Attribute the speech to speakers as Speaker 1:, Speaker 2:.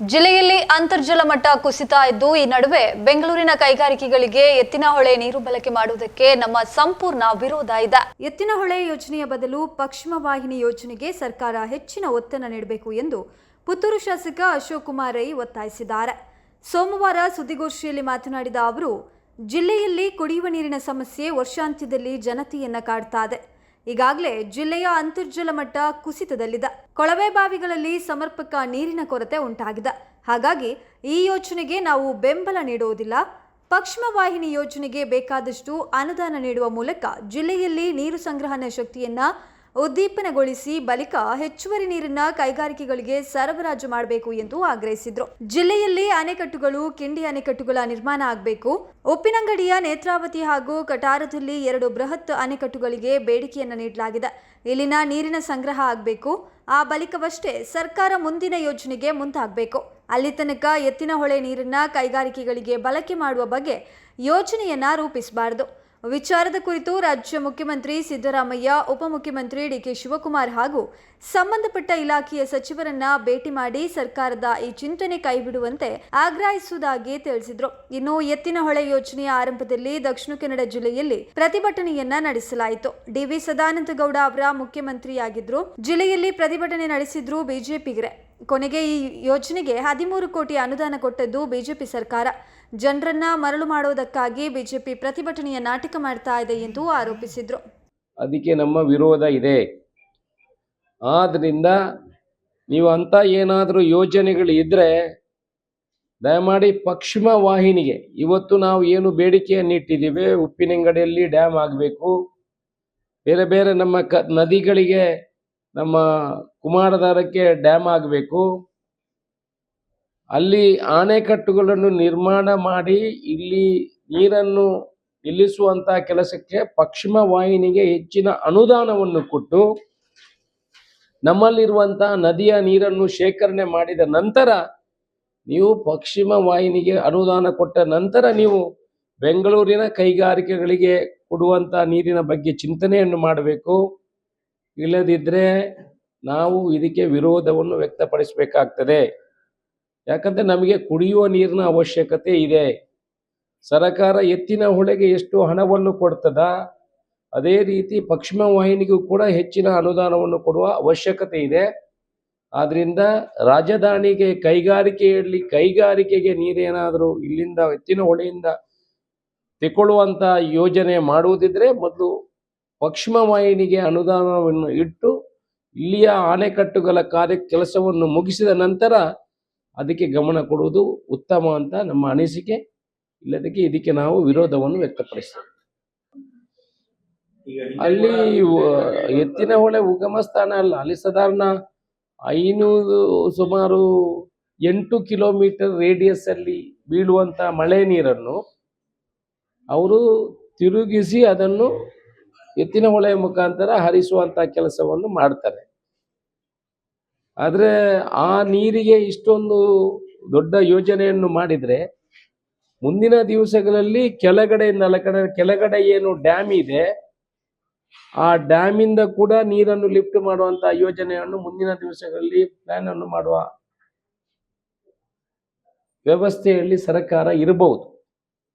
Speaker 1: ಜಿಲ್ಲೆಯಲ್ಲಿ ಅಂತರ್ಜಲ ಮಟ್ಟ ಕುಸಿತ ಇದ್ದು, ಈ ನಡುವೆ ಬೆಂಗಳೂರಿನ ಕೈಗಾರಿಕೆಗಳಿಗೆ ಎತ್ತಿನಹೊಳೆ ನೀರು ಬಳಕೆ ಮಾಡುವುದಕ್ಕೆ ನಮ್ಮ ಸಂಪೂರ್ಣ ವಿರೋಧ ಇದೆ. ಎತ್ತಿನಹೊಳೆ ಯೋಜನೆಯ ಬದಲು ಪಶ್ಚಿಮ ವಾಹಿನಿ ಯೋಜನೆಗೆ ಸರ್ಕಾರ ಹೆಚ್ಚಿನ ಒತ್ತನ್ನು ನೀಡಬೇಕು ಎಂದು ಪುತ್ತೂರು ಶಾಸಕ ಅಶೋಕ್ ಕುಮಾರ್ ರೈ ಒತ್ತಾಯಿಸಿದ್ದಾರೆ. ಸೋಮವಾರ ಸುದ್ದಿಗೋಷ್ಠಿಯಲ್ಲಿ ಮಾತನಾಡಿದ ಅವರು, ಜಿಲ್ಲೆಯಲ್ಲಿ ಕುಡಿಯುವ ನೀರಿನ ಸಮಸ್ಯೆ ವರ್ಷಾಂತ್ಯದಲ್ಲಿ ಜನತೆಯನ್ನ ಕಾಡ್ತಾ ಇದೆ. ಈಗಾಗಲೇ ಜಿಲ್ಲೆಯ ಅಂತರ್ಜಲ ಮಟ್ಟ ಕುಸಿತದಲ್ಲಿದೆ. ಕೊಳವೆ ಬಾವಿಗಳಲ್ಲಿ ಸಮರ್ಪಕ ನೀರಿನ ಕೊರತೆ ಉಂಟಾಗಿದೆ. ಹಾಗಾಗಿ ಈ ಯೋಜನೆಗೆ ನಾವು ಬೆಂಬಲ ನೀಡುವುದಿಲ್ಲ. ಪಶ್ಚಿಮ ವಾಹಿನಿ ಯೋಜನೆಗೆ ಬೇಕಾದಷ್ಟು ಅನುದಾನ ನೀಡುವ ಮೂಲಕ ಜಿಲ್ಲೆಯಲ್ಲಿ ನೀರು ಸಂಗ್ರಹಣಾ ಶಕ್ತಿಯನ್ನ ಉದ್ದೀಪನಗೊಳಿಸಿ ಬಳಿಕ ಹೆಚ್ಚುವರಿ ನೀರನ್ನ ಕೈಗಾರಿಕೆಗಳಿಗೆ ಸರಬರಾಜು ಮಾಡಬೇಕು ಎಂದು ಆಗ್ರಹಿಸಿದ್ರು. ಜಿಲ್ಲೆಯಲ್ಲಿ ಅಣೆಕಟ್ಟುಗಳು, ಕಿಂಡಿ ಅಣೆಕಟ್ಟುಗಳ ನಿರ್ಮಾಣ ಆಗಬೇಕು. ಉಪ್ಪಿನಂಗಡಿಯ ನೇತ್ರಾವತಿ ಹಾಗೂ ಕಟಾರದಲ್ಲಿ ಎರಡು ಬೃಹತ್ ಅಣೆಕಟ್ಟುಗಳಿಗೆ ಬೇಡಿಕೆಯನ್ನ ನೀಡಲಾಗಿದೆ. ಇಲ್ಲಿನ ನೀರಿನ ಸಂಗ್ರಹ ಆಗಬೇಕು. ಆ ಬಳಿಕವಷ್ಟೇ ಸರ್ಕಾರ ಮುಂದಿನ ಯೋಜನೆಗೆ ಮುಂದಾಗಬೇಕು. ಅಲ್ಲಿ ತನಕ ಎತ್ತಿನ ಹೊಳೆ ನೀರನ್ನ ಕೈಗಾರಿಕೆಗಳಿಗೆ ಬಳಕೆ ಮಾಡುವ ಬಗ್ಗೆ ಯೋಜನೆಯನ್ನ ರೂಪಿಸಬಾರದು. ವಿಚಾರದ ಕುರಿತು ರಾಜ್ಯ ಮುಖ್ಯಮಂತ್ರಿ ಸಿದ್ದರಾಮಯ್ಯ ಉಪಮುಖ್ಯಮಂತ್ರಿ ಡಿಕೆ ಶಿವಕುಮಾರ್ ಹಾಗೂ ಸಂಬಂಧಪಟ್ಟ ಇಲಾಖೆಯ ಸಚಿವರನ್ನ ಭೇಟಿ ಮಾಡಿ ಸರ್ಕಾರದ ಈ ಚಿಂತನೆ ಕೈಬಿಡುವಂತೆ ಆಗ್ರಹಿಸುವುದಾಗಿ ತಿಳಿಸಿದರು. ಇನ್ನು ಎತ್ತಿನಹೊಳೆ ಯೋಜನೆಯ ಆರಂಭದಲ್ಲಿ ದಕ್ಷಿಣ ಕನ್ನಡ ಜಿಲ್ಲೆಯಲ್ಲಿ ಪ್ರತಿಭಟನೆಯನ್ನ ನಡೆಸಲಾಯಿತು. ಡಿವಿ ಸದಾನಂದ ಗೌಡ ಅವರ ಮುಖ್ಯಮಂತ್ರಿಯಾಗಿದ್ರು. ಜಿಲ್ಲೆಯಲ್ಲಿ ಪ್ರತಿಭಟನೆ ನಡೆಸಿದ್ರು ಬಿಜೆಪಿಗರೆ. ಕೊನೆಗೆ ಈ ಯೋಜನೆಗೆ ಹದಿಮೂರು ಕೋಟಿ ಅನುದಾನ ಕೊಟ್ಟದ್ದು ಬಿಜೆಪಿ ಸರ್ಕಾರ. ಜನರನ್ನ ಮರಳು ಮಾಡುವುದಕ್ಕಾಗಿ ಬಿಜೆಪಿ ಪ್ರತಿಭಟನೆಯ ನಾಟಕ ಮಾಡ್ತಾ ಇದೆ ಎಂದು ಆರೋಪಿಸಿದ್ರು.
Speaker 2: ಅದಕ್ಕೆ ನಮ್ಮ ವಿರೋಧ ಇದೆ. ಆದ್ದರಿಂದ ನೀವು ಅಂತ ಏನಾದರೂ ಯೋಜನೆಗಳು ಇದ್ದರೆ ದಯಮಾಡಿ ಪಶ್ಚಿಮ ವಾಹಿನಿಗೆ, ಇವತ್ತು ನಾವು ಏನು ಬೇಡಿಕೆಯನ್ನು ಇಟ್ಟಿದ್ದೀವಿ, ಉಪ್ಪಿನಂಗಡಿಯಲ್ಲಿ ಡ್ಯಾಮ್ ಆಗಬೇಕು. ಬೇರೆ ಬೇರೆ ನಮ್ಮ ಕ, ನದಿಗಳಿಗೆ ನಮ್ಮ ಕುಮಾರಧಾರಕ್ಕೆ ಡ್ಯಾಮ್ ಆಗಬೇಕು. ಅಲ್ಲಿ ಆಣೆಕಟ್ಟುಗಳನ್ನು ನಿರ್ಮಾಣ ಮಾಡಿ ಇಲ್ಲಿ ನೀರನ್ನು ನಿಲ್ಲಿಸುವಂಥ ಕೆಲಸಕ್ಕೆ ಪಶ್ಚಿಮ ವಾಹಿನಿಗೆ ಹೆಚ್ಚಿನ ಅನುದಾನವನ್ನು ಕೊಟ್ಟು ನಮ್ಮಲ್ಲಿರುವಂತಹ ನದಿಯ ನೀರನ್ನು ಶೇಖರಣೆ ಮಾಡಿದ ನಂತರ ನೀವು ಪಶ್ಚಿಮ ವಾಹಿನಿಗೆ ಅನುದಾನ ಕೊಟ್ಟ ನಂತರ ನೀವು ಬೆಂಗಳೂರಿನ ಕೈಗಾರಿಕೆಗಳಿಗೆ ಕೊಡುವಂಥ ನೀರಿನ ಬಗ್ಗೆ ಚಿಂತನೆಯನ್ನು ಮಾಡಬೇಕು. ಇಲ್ಲದಿದ್ದರೆ ನಾವು ಇದಕ್ಕೆ ವಿರೋಧವನ್ನು ವ್ಯಕ್ತಪಡಿಸಬೇಕಾಗ್ತದೆ. ಯಾಕಂದರೆ ನಮಗೆ ಕುಡಿಯುವ ನೀರಿನ ಅವಶ್ಯಕತೆ ಇದೆ. ಸರಕಾರ ಎತ್ತಿನ ಹೊಳೆಗೆ ಎಷ್ಟು ಹಣವನ್ನು ಕೊಡ್ತದ? ಅದೇ ರೀತಿ ಪಶ್ಚಿಮ ವಾಹಿನಿಗೂ ಕೂಡ ಹೆಚ್ಚಿನ ಅನುದಾನವನ್ನು ಕೊಡುವ ಅವಶ್ಯಕತೆ ಇದೆ. ಆದ್ರಿಂದ ರಾಜಧಾನಿಗೆ ಕೈಗಾರಿಕೆಯಲ್ಲಿ ಕೈಗಾರಿಕೆಗೆ ನೀರೇನಾದರೂ ಇಲ್ಲಿಂದ ಎತ್ತಿನ ಹೊಳೆಯಿಂದ ತೆಗೊಳ್ಳುವಂಥ ಯೋಜನೆ ಮಾಡುವುದಿದ್ರೆ ಮೊದಲು ಪಶ್ಚಿಮ ವಾಹಿನಿಗೆ ಅನುದಾನವನ್ನು ಇಟ್ಟು ಇಲ್ಲಿಯ ಆಣೆಕಟ್ಟುಗಳ ಕಾರ್ಯ ಕೆಲಸವನ್ನು ಮುಗಿಸಿದ ನಂತರ ಅದಕ್ಕೆ ಗಮನ ಕೊಡುವುದು ಉತ್ತಮ ಅಂತ ನಮ್ಮ ಅನಿಸಿಕೆ. ಇಲ್ಲದಕ್ಕೆ ಇದಕ್ಕೆ ನಾವು ವಿರೋಧವನ್ನು ವ್ಯಕ್ತಪಡಿಸ್ತೇವೆ. ಅಲ್ಲಿ ಎತ್ತಿನ ಹೊಳೆ ಉಗಮ ಸ್ಥಾನ ಅಲ್ಲ. ಅಲ್ಲಿ ಸಾಧಾರಣ ಐನೂರು ಸುಮಾರು ಎಂಟು ಕಿಲೋಮೀಟರ್ ರೇಡಿಯಸ್ ಅಲ್ಲಿ ಬೀಳುವಂತ ಮಳೆ ನೀರನ್ನು ಅವರು ತಿರುಗಿಸಿ ಅದನ್ನು ಎತ್ತಿನ ಹೊಳೆಯ ಮುಖಾಂತರ ಹರಿಸುವಂತ ಕೆಲಸವನ್ನು ಮಾಡ್ತಾರೆ. ಆದರೆ ಆ ನೀರಿಗೆ ಇಷ್ಟೊಂದು ದೊಡ್ಡ ಯೋಜನೆಯನ್ನು ಮಾಡಿದರೆ ಮುಂದಿನ ದಿವಸಗಳಲ್ಲಿ ಕೆಳಗಡೆ ನಲಕಡೆ, ಕೆಳಗಡೆ ಏನು ಡ್ಯಾಮ್ ಇದೆ, ಆ ಡ್ಯಾಮಿಂದ ಕೂಡ ನೀರನ್ನು ಲಿಫ್ಟ್ ಮಾಡುವಂತ ಯೋಜನೆಯನ್ನು ಮುಂದಿನ ದಿವಸಗಳಲ್ಲಿ ಪ್ಲಾನ್ ಅನ್ನು ಮಾಡುವ ವ್ಯವಸ್ಥೆಯಲ್ಲಿ ಸರ್ಕಾರ ಇರಬಹುದು.